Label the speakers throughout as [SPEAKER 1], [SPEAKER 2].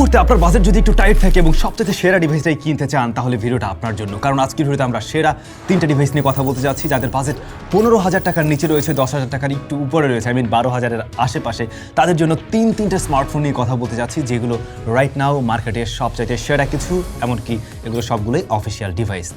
[SPEAKER 1] মুহূর্তে আপনার বাজেট যদি একটু টাইট থাকে এবং সবচেয়ে সেরা ডিভাইসটাই কিনতে চান, তাহলে ভিডিওটা আপনার জন্য। কারণ আজকের ভিডিওতে আমরা সেরা তিনটা ডিভাইস নিয়ে কথা বলতে যাচ্ছি, যাদের বাজেট পনেরো হাজার টাকার নিচে রয়েছে, দশ হাজার টাকার একটু উপরে রয়েছে আই মিন বারো হাজারের আশেপাশে। তাদের জন্য তিন তিনটে স্মার্টফোন নিয়ে কথা বলতে যাচ্ছি, যেগুলো রাইট নাও মার্কেটে সবচাইতে সেরা কিছু, এমনকি এগুলো সবগুলোই অফিসিয়াল ডিভাইস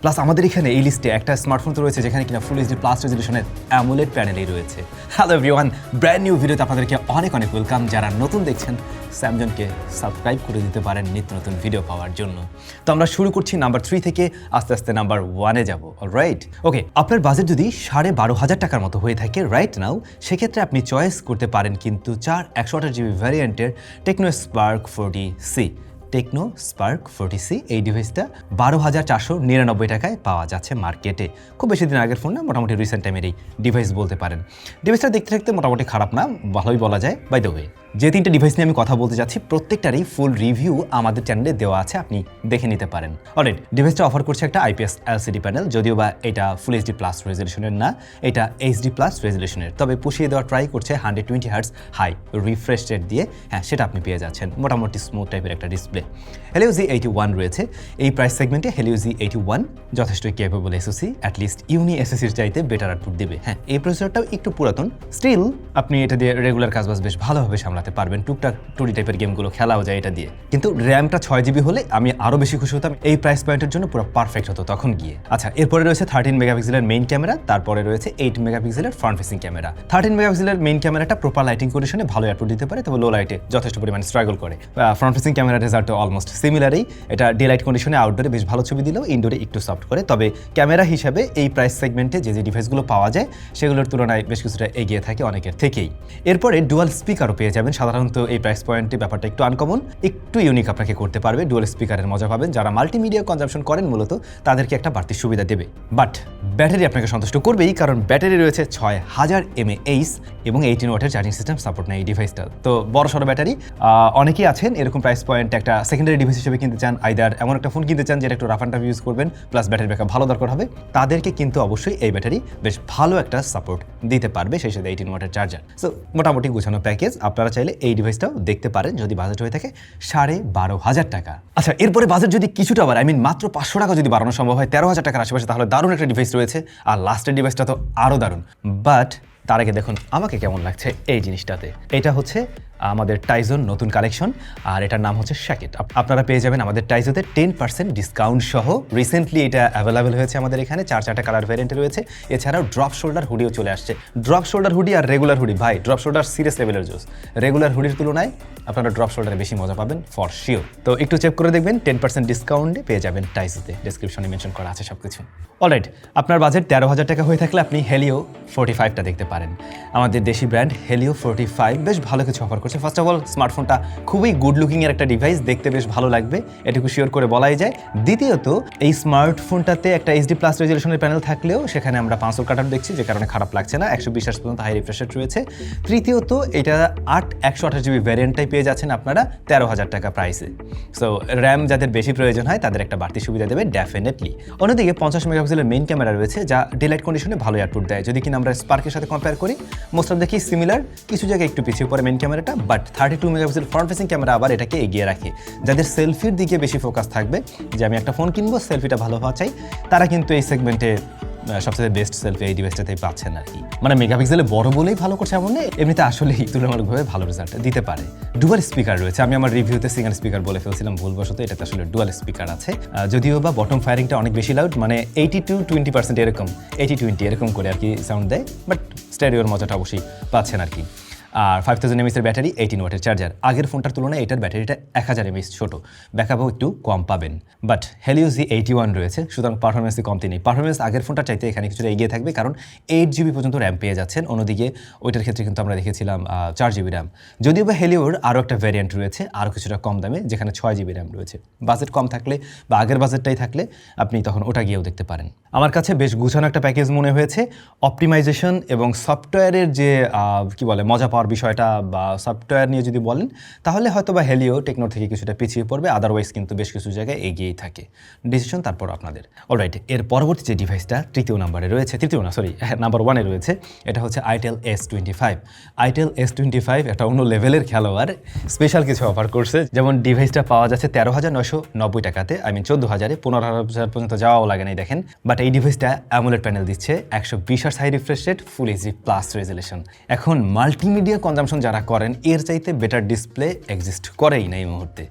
[SPEAKER 1] প্লাস আমাদের এখানে এই লিস্টে একটা স্মার্টফোন তো রয়েছে, যেখানে কিনা ফুল এইচডি প্লাস রেজলিউশনের অ্যামোলেড প্যানেলই রয়েছে। হ্যালো এভরিওয়ান ব্র্যান্ড নিউ ভিডিওতে আপনাদেরকে অনেক অনেক ওয়েলকাম যারা নতুন দেখছেন স্যামজনকে সাবস্ক্রাইব করে দিতে পারেন নিত্য নতুন ভিডিও পাওয়ার জন্য। তো আমরা শুরু করছি নাম্বার থ্রি থেকে, আস্তে আস্তে নাম্বার ওয়ানে যাব রাইট ওকে আপনার বাজেট যদি সাড়ে বারো হাজার টাকার মতো হয়ে থাকে রাইট নাও সেক্ষেত্রে আপনি চয়েস করতে পারেন কিন্তু চার একশো আঠাশ GB ভ্যারিয়েন্টের Tecno Spark forty C Tecno Spark forty C এই ডিভাইসটা বারো হাজার চারশো নিরানব্বই টাকায় পাওয়া যাচ্ছে মার্কেটে খুব বেশি দিন আগের ফোন না, মোটামুটি রিসেন্ট টাইমের এই ডিভাইস বলতে পারেন। ডিভাইসটা দেখতে দেখতে মোটামুটি খারাপ না, ভালোই বলা যায়। বাই দ্য ওয়ে যে তিনটে ডিভাইস নিয়ে আমি কথা বলতে যাচ্ছি, প্রত্যেকটারই ফুল রিভিউ আমাদের চ্যানেলে দেওয়া আছে, আপনি দেখে নিতে পারেন। অলরেড ডিভাইসটা অফার করছে একটা আইপিএস এলসিডি প্যানেল যদিও বা এটা ফুল এইচডি প্লাস রেজলিউশনের না, এটা এইচডি প্লাস রেজলিউশনের তবে পুষিয়ে দেওয়ার ট্রাই করছে hundred twenty hertz high refresh rate দিয়ে হ্যাঁ সেটা আপনি পেয়ে যাচ্ছেন। মোটামুটি স্মুথ টাইপের একটা ডিসপ্লে হেলিওজি এইটি ওয়ান রয়েছে। এই প্রাইস সেগমেন্টে হেলিওজি এইটি ওয়ান যথেষ্টই কেপেবল এসওসি অ্যাটলিস্ট ইউনি এসএসির চাইতে বেটার আউটপুট দেবে। হ্যাঁ এই প্রসেসরটাও একটু পুরাতন। স্টিল আপনি এটা দিয়ে রেগুলার কাজবাজ বেশ ভালোভাবে সামলাতে পারবেন। টুকটাক টুরি টাইপের গেমগুলো খেলাও যায় এটা দিয়ে। কিন্তু র্যামটা ছয় জিবি হলে আমি আরও বেশি খুশি হতাম। এই প্রাইস পয়েন্টের জন্য পুরো পারফেক্ট হতো তখন গিয়ে। আচ্ছা এরপরে রয়েছে থার্টিন মেগাপিক্সেলের মেইন ক্যামেরা তারপরে রয়েছে এইট মেগাপিক্সেলের ফ্রন্ট ফেসিং ক্যামেরা থার্টিন মেগাপিক্সেলের মেইন ক্যামেরাটা প্রপার লাইটিং কন্ডিশনে ভালো আউটপুট দিতে পারে, তবে লো লাইটে যথেষ্ট পরিমাণে স্ট্রাগল করে। ফ্রন্ট ফেসিং ক্যামেরা অলমোস্ট সিমিলারই এটা ডে লাইট কন্ডিশনে আউটডোরে বেশ ভালো ছবি দিলেও ইনডোরে একটু সফট করে। তবে ক্যামেরা হিসাবে এই প্রাইস সেগমেন্টে যে যে ডিভাইসগুলো পাওয়া যায়, সেগুলোর তুলনায় বেশ কিছুটা এগিয়ে থাকে অনেকের থেকেই। এরপরে ডুয়াল স্পিকারও পেয়ে যাবেন। সাধারণত এই প্রাইস পয়েন্টে ব্যাপারটা একটু আনকমন একটু ইউনিক আপনাকে করতে পারবে। ডুয়াল স্পিকারের মজা পাবেন। যারা মাল্টিমিডিয়া কনজামশন করেন মূলত, তাদেরকে একটা বাড়তি সুবিধা দেবে। বাট ব্যাটারি আপনাকে সন্তুষ্ট করবেই, কারণ ব্যাটারি রয়েছে ছয় হাজার এম এইচ এবং এইটিন ওয়াটের চার্জিং সিস্টেম সাপোর্ট নেয় এই ডিভাইসটা তো বড় সড়ো ব্যাটারি অনেকেই আছেন, এরকম প্রাইস পয়েন্ট একটা সেকেন্ডারি ডিভাইস হিসেবে কিনতে চান আইদার এমন একটা ফোন কিনতে চান যেটা একটু রাফ অ্যান্ড টাফ ইউজ করবেন প্লাস ব্যাটারি ব্যাকআপ ভালো দরকার হবে, তাদেরকে কিন্তু অবশ্যই এই ব্যাটারি বেশ ভালো একটা সাপোর্ট দিতে পারবে সেই সাথে এইটিন ওয়াটের চার্জার সো মোটামুটি গুছানো প্যাকেজ আপনারা চাইলে এই ডিভাইসটাও দেখতে পারেন যদি বাজেট হয়ে থাকে সাড়ে বারো হাজার টাকা। আচ্ছা এরপরে বাজেট যদি কিছুটা আবার আই মিন মাত্র পাঁচশো টাকা যদি বাড়ানো সম্ভব হয়, তেরো হাজার টাকার আশেপাশে, তাহলে দারুণ একটা ডিভাইস রয়েছে, আর লাস্টের ডিভাইসটা তো আরও দারুণ। বাট তার আগে দেখুন, আমাকে কেমন লাগছে এই জিনিসটাতে? এটা হচ্ছে আমাদের টাইজন নতুন কালেকশন আর এটার নাম হচ্ছে শ্যাকেট আপনারা পেয়ে যাবেন আমাদের টাইজোতে টেন পার্সেন্ট ডিসকাউন্ট সহ। রিসেন্টলি এটা অ্যাভেলেবেল হয়েছে আমাদের এখানে, চার চারটা কালার ভ্যারিয়েন্টে রয়েছে। এছাড়াও ড্রপ শোল্ডার হুডিও চলে আসছে। ড্রপ শোল্ডার হুডি আর রেগুলার হুডি ভাই ড্রপ শোল্ডার সিরিয়াস লেভেলের জোস। রেগুলার হুডির তুলনায় আপনারা ড্রপ শোল্ডারে বেশি মজা পাবেন ফর শিওর তো একটু চেক করে দেখবেন টেন পার্সেন্ট ডিসকাউন্টে পেয়ে যাবেন টাইজোতে ডিসক্রিপশনে মেনশন করা আছে সব কিছু অলরাইট আপনার বাজেট তেরো হাজার টাকা হয়ে থাকলে আপনি হেলিও ফোর্টি ফাইভটা দেখতে পারেন। আমাদের দেশি ব্র্যান্ড হেলিও ফোর্টি ফাইভ বেশ ভালো কিছু অফার করছে। ফার্স্ট অফ অল স্মার্টফোনটা খুবই গুড লুকিং এর একটা ডিভাইস দেখতে বেশ ভালো লাগবে, এটুকু শিওর করে বলাই যায়। দ্বিতীয়ত, এই স্মার্টফোনটাতে একটা এইচডি প্লাস রেজলিউশনের প্যানেল থাকলেও সেখানে আমরা পাঁচশো কাটার দেখছি, যে কারণে খারাপ লাগছে না, একশো বিশ পর্যন্ত হাই রিফ্রেশ রয়েছে। তৃতীয়ত, এটা আট একশো আঠাশ জিবি ভ্যারিয়েন্টটাই পেয়ে যাচ্ছেন আপনারা তেরো হাজার টাকা প্রাইসে সো র্যাম যাদের বেশি প্রয়োজন হয়, তাদের একটা বাড়তি সুবিধা দেবে ডেফিনেটলি অন্যদিকে, পঞ্চাশ মেগাপিক্সেলের মেইন ক্যামেরা রয়েছে, যা ডেলাইট কন্ডিশনে ভালো আউটপুট দেয়। যদি কিনা আমরা স্পার্কের সাথে কম্পেয়ার করি মোস্ট অফ দেখি সিমিলার কিছু জায়গায় একটু পিছিয়ে পড়ে মেইন ক্যামেরাটা but thirty two megapixel front facing camera আবার এটাকে এগিয়ে রাখে। যাদের সেলফির দিকে বেশি ফোকাস থাকবে, যে আমি একটা ফোন কিনবো সেলফিটা ভালো হওয়া চাই, তারা কিন্তু এই সেগমেন্টে সবচেয়ে বেস্ট সেলফি এই ডিভাইসটাতেই পাচ্ছেন আর কি। মানে মেগাপিক্সেলে বড় বলেই ভালো করছে এমন নেই এমনিতে আসলেই তুলনামূলকভাবে ভালো রেজাল্ট দিতে পারে। ডুয়াল স্পিকার রয়েছে। আমি আমার রিভিউতে সিঙ্গেল স্পিকার বলে ফেলছিলাম ভুলবশত, এটাতে আসলে ডুয়াল স্পিকার আছে। যদিও বা বটম ফায়ারিংটা অনেক বেশি লাউড মানে এইটি টু টোয়েন্টি পার্সেন্ট এরকম এইটি টোয়েন্টি এরকম করে আর কি সাউন্ড দেয় বাট স্ট্যাডিওর মজাটা অবশ্যই পাচ্ছেন আর কি। আর ফাইভ থাউজেন্ড এমএসের ব্যাটারি এইটিন ওয়াটের চার্জার আগের ফোনটার তুলনায় এটার ব্যাটারিটা এক হাজার এমএস ছোট। ব্যাকআপও একটু কম পাবেন। বাট হেলিওজি এইটি ওয়ান রয়েছে, সুতরাং পারফরমেন্সে কমতি নেই। পারফরমেন্স আগের ফোনটার চাইতে এখানে কিছুটা এগিয়ে থাকবে, কারণ এইট জিবি পর্যন্ত র্যাম পেয়ে যাচ্ছেন। অন্যদিকে ওইটার ক্ষেত্রে কিন্তু আমরা দেখেছিলাম চার জিবি র্যাম যদিও বা হেলিওর আরও একটা ভ্যারিয়েন্ট রয়েছে, আরও কিছুটা কম দামে, যেখানে ছয় জিবি র্যাম রয়েছে। বাজেট কম থাকলে বা আগের বাজেটটাই থাকলে আপনি তখন ওটা গিয়েও দেখতে পারেন। আমার কাছে বেশ গুছানো একটা প্যাকেজ মনে হয়েছে। অপটিমাইজেশন এবং সফটওয়্যারের যে কি বলে, মজা পাওয়ার হওয়ার বিষয়টা বা সফটওয়্যার নিয়ে যদি বলেন, তাহলে হয়তো বা হেলিও টেকনো থেকে কিছুটা পিছিয়ে পড়বে আদারওয়াইজ কিন্তু বেশ কিছু জায়গায় এগিয়েই থাকে। ডিসিশন তারপর আপনাদের। অলরাইট এর পরবর্তী যে ডিভাইসটা তৃতীয় নাম্বারে রয়েছে, তৃতীয় না সরি নাম্বার ওয়ানে রয়েছে, এটা হচ্ছে itel S twenty five itel S twenty five একটা অন্য লেভেলের খেলোয়াড় স্পেশাল কিছু অফার করছে। যেমন ডিভাইসটা পাওয়া যাচ্ছে তেরো হাজার নয়শো নব্বই টাকাতে আই মিন চোদ্দ হাজারে, পনেরো হাজার পর্যন্ত যাওয়াও লাগে নাই, দেখেন। বাট এই ডিভাইসটা অ্যামুলেট প্যানেল দিচ্ছে, একশো বিশ সাই refresh rate full HD plus resolution এখন মাল্টিমিডিয়া কনজামশন যারা করেন এর চাইতে বেটার ডিসপ্লে এক্সিস্ট করেই না এই মুহূর্তে।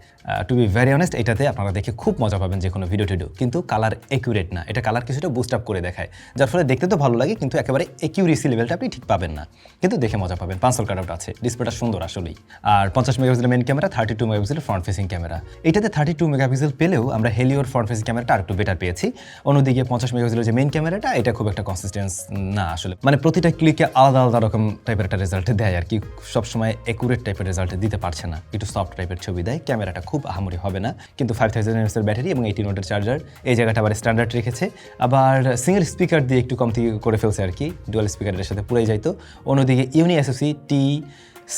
[SPEAKER 1] টু বি ভেরি অনেস্ট এটাতে আপনারা দেখে খুব মজা পাবেন যে কোনো ভিডিও টিডিও কিন্তু কালার একিউরেট না। এটা কালার কিছুটা বুস্ট আপ করে দেখায়। যার ফলে দেখতে তো ভালো লাগে, কিন্তু একেবারে একিউরেসি লেভেলটা আপনি ঠিক পাবেন না। কিন্তু দেখে মজা পাবেন। পাঁচশোর কাট আছে। ডিসপ্লেটা সুন্দর আসলেই। আর পঞ্চাশ মেগাপিক্সেলের মেন ক্যামেরা থার্টি টু মেগাপিক্সেলের ফ্রন্ট ফেসিং ক্যামেরা এটাতে থার্টি টু মেগাপিক্সেল পেলেও আমরা হেলিওর ফ্রন্ট ফেসিং ক্যামেরাটা আরেকটু বেটার পেয়েছি। অন্যদিকে পঞ্চাশ মেগাপিক্সেলের যে মেন ক্যামেরাটা এটা খুব একটা কনসিস্টেন্স না আসলে। মানে প্রতিটা ক্লিকে আলাদা আলাদা রকম টাইপের একটা রেজাল্ট দেয় আর কি। সবসময় একুরেট টাইপের রেজাল্ট দিতে পারছে না। একটু সফট টাইপের ছবি দেয়। ক্যামেরাটা খুব আহামরি হবে না। কিন্তু ফাইভ থাউজেন্ড এর ব্যাটারি এবং এইটিন ওয়াটের চার্জার এই জায়গাটা আবার স্ট্যান্ডার্ড রেখেছে। আবার সিঙ্গেল স্পিকার দিয়ে একটু কমতি করে ফেলছে আর কি ডুয়াল স্পিকারের সাথে পুরাই যাইতো। অন্যদিকে Unisoc T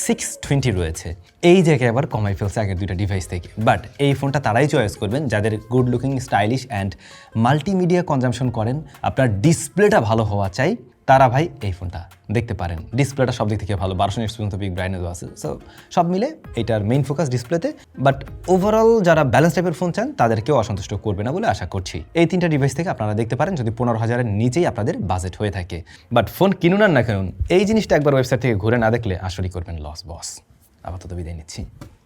[SPEAKER 1] six twenty রয়েছে। এই জায়গায় আবার কমাই ফেলছে আগের দুইটা ডিভাইস থেকে। বাট এই ফোনটা তারাই চয়েস করবেন, যাদের good looking stylish and multimedia consumption করেন, আপনার ডিসপ্লেটা ভালো হওয়া চাই, তারা ভাই এই ফোনটা দেখতে পারেন। ডিসপ্লেটা সব দিক থেকে ভালো। বারোশো নিটস পর্যন্ত বিগ ব্রাইনেজও আছে। সো সব মিলে এটার মেইন ফোকাস ডিসপ্লেতে বাট ওভারঅল যারা ব্যালেন্স টাইপের ফোন চান, তাদেরকেও অসন্তুষ্ট করবে না বলে আশা করছি। এই তিনটা ডিভাইস থেকে আপনারা দেখতে পারেন যদি পনেরো হাজারের নিচেই আপনাদের বাজেট হয়ে থাকে। বাট ফোন কিনুন আর না কিনুন, এই জিনিসটা একবার ওয়েবসাইট থেকে ঘুরে না দেখলে আসলেই করবেন লস বস আপাতত বিদায় নিচ্ছি।